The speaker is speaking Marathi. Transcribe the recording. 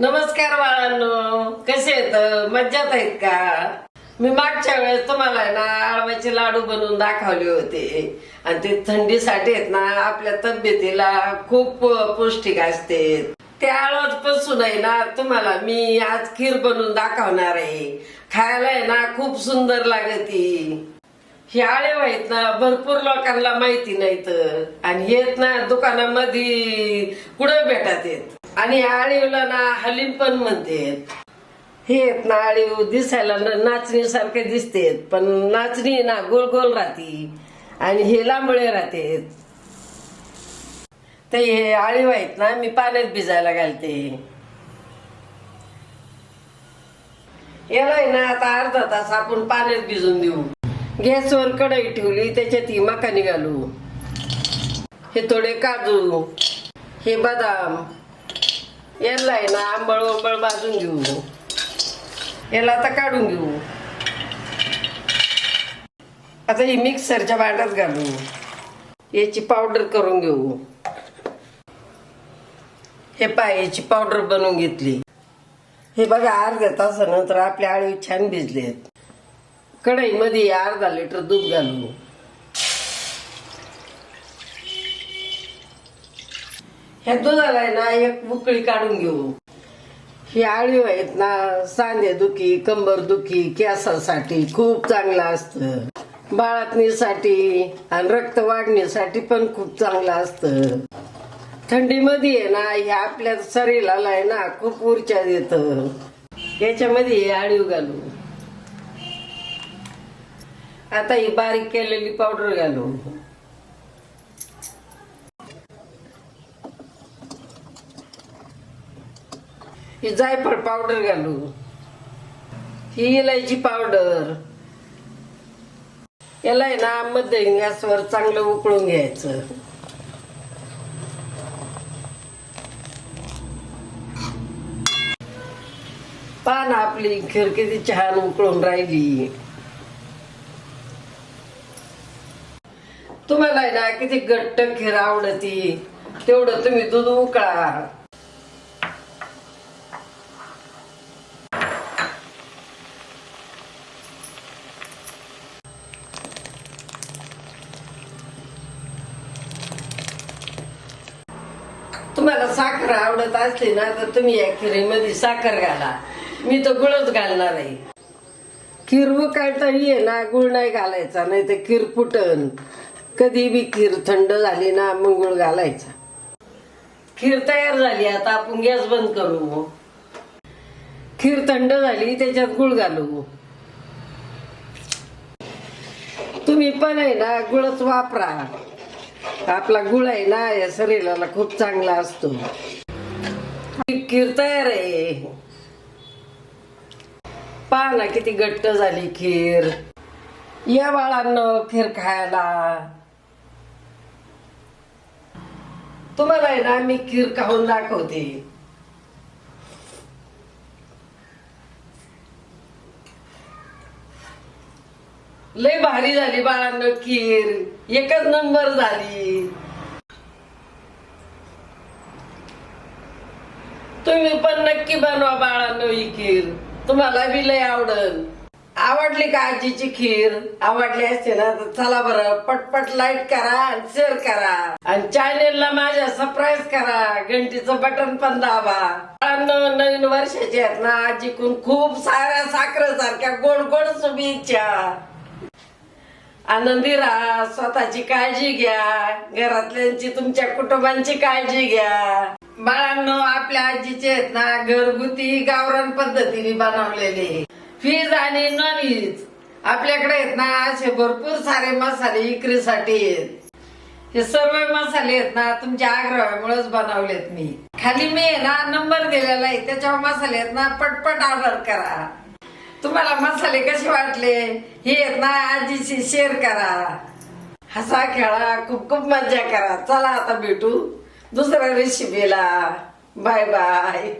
नमस्कार बाळांनो कसे आहेत? मज्जात आहेत का? मी मागच्या वेळेस तुम्हाला आहे ना आळवाचे लाडू बनवून दाखवले होते. आणि ते थंडीसाठी आहेत ना आपल्या तब्येतीला खूप पौष्टिक असते. ते आळवत पासून आहे ना तुम्हाला मी आज खीर बनवून दाखवणार आहे. खायला आहे ना खूप सुंदर लागती. हे आळे आहेत ना भरपूर लोकांना माहिती नाहीत. आणि हे ना दुकानामध्ये कुठं भेटत आहेत? आणि आळीवला ना हलीम पण म्हणतात. हे आहेत ना आळीव दिसायला नाचणी सारखे दिसतेत पण नाचणी ना गोल गोल राहती आणि हे लांबळे राहते ते हे आळीव आहेत ना मी पाण्यात भिजायला घालते. याला ना आता अर्धा तास आपण पाण्यात भिजून देऊ. गॅसवर कढई ठेवली त्याच्यात ही मका घालू हे थोडे काजू हे बदाम याला आहे ना आंबळ वंबळ भाजून घेऊ याला आता काढून घेऊ. आता ही मिक्सरच्या भांड्यात घालू. याची पावडर करून घेऊ. हे पाय याची पावडर बनवून घेतली. हे बघा अर्ध्या तासानंतर आपल्या आळी छान भिजलेत. कढईमध्ये अर्धा लिटर दूध घालू. ह्या दुधाला आहे ना एक उकळी काढून घेऊ. ही आळीव आहेत ना सांधे दुखी कंबर दुखी केसासाठी खूप चांगलं असतं. बाळातणीसाठी आणि रक्त वाढण्यासाठी पण खूप चांगलं असतं. थंडीमध्ये आहे ना हे आपल्या शरीराला आहे ना खूप ऊर्जा देत. याच्यामध्ये हे आळीव घालू. आता ही बारीक केलेली पावडर घालू. ही जायफळ पावडर घालू. ही इलायची पावडर. याला आहे ना मध्ये गॅसवर चांगलं उकळून घ्यायचं. पान आपली खीर किती छान उकळून राहिली. तुम्हाला आहे ना किती घट्ट खीर आवडती तेवढं तुम्ही दूध उकळा. तुम्हाला साखर आवडत असली ना तर तुम्ही या खिरीमध्ये साखर घाला. मी तर गुळच घालणार आहे. खीर उकाळताही आहे ना गुळ नाही घालायचा नाही तर खीर फुटन. कधी बी खीर थंड झाली ना मग गुळ घालायचा. खीर तयार झाली आता आपण गॅस बंद करू. खीर थंड झाली त्याच्यात गुळ घालू. तुम्ही पण आहे ना गुळच वापरा. आपला गुळ आहे ना या शरीराला खूप चांगला असतो. खीर तयार आहे. पहा ना किती घट्ट झाली खीर. या बाळांना खीर खायला. तुम्हाला आहे ना मी खीर खाऊन दाखवते. लय भारी झाली बाळांना खीर. एकच नंबर झाली. तुम्ही पण नक्की बनवा बाळांनो ही खीर. तुम्हाला बी लय आवडल. आवडली का आजीची खीर? आवडली असते ना तर चला बरं पटपट लाईक करा आणि शेअर करा. आणि चॅनेलला माझ्या सरप्राईज करा. घंटीचं बटन पण दाबा. बाळांनो नवीन वर्षाचे आहेत ना आजीकून खूप साऱ्या साखर सारख्या गोड गोड शुभेच्छा. आनंदी राहा स्वतःची काळजी घ्या घरातल्यांची तुमच्या कुटुंबांची काळजी घ्या. बाळांनो आपल्या आजीचे आहेत ना घरगुती गावरान पद्धतीने बनवलेले फीज आणि नॉन व्हेज आपल्याकडे आहेत ना असे भरपूर सारे मसाले विक्रीसाठी आहेत. हे सर्व मसाले आहेत ना तुमच्या आग्रहामुळेच बनवलेत मी. खाली मी ना नंबर दिलेला आहे. त्याच्यावर मसाले आहेत ना पटपट ऑर्डर करा. तुम्हाला मसाले कसे वाटले? हे आहेत ना आजीशी शेअर करा. हसा खेळा खूप खूप मज्जा करा. चला आता भेटू दुसऱ्या रेसिपीला बाय बाय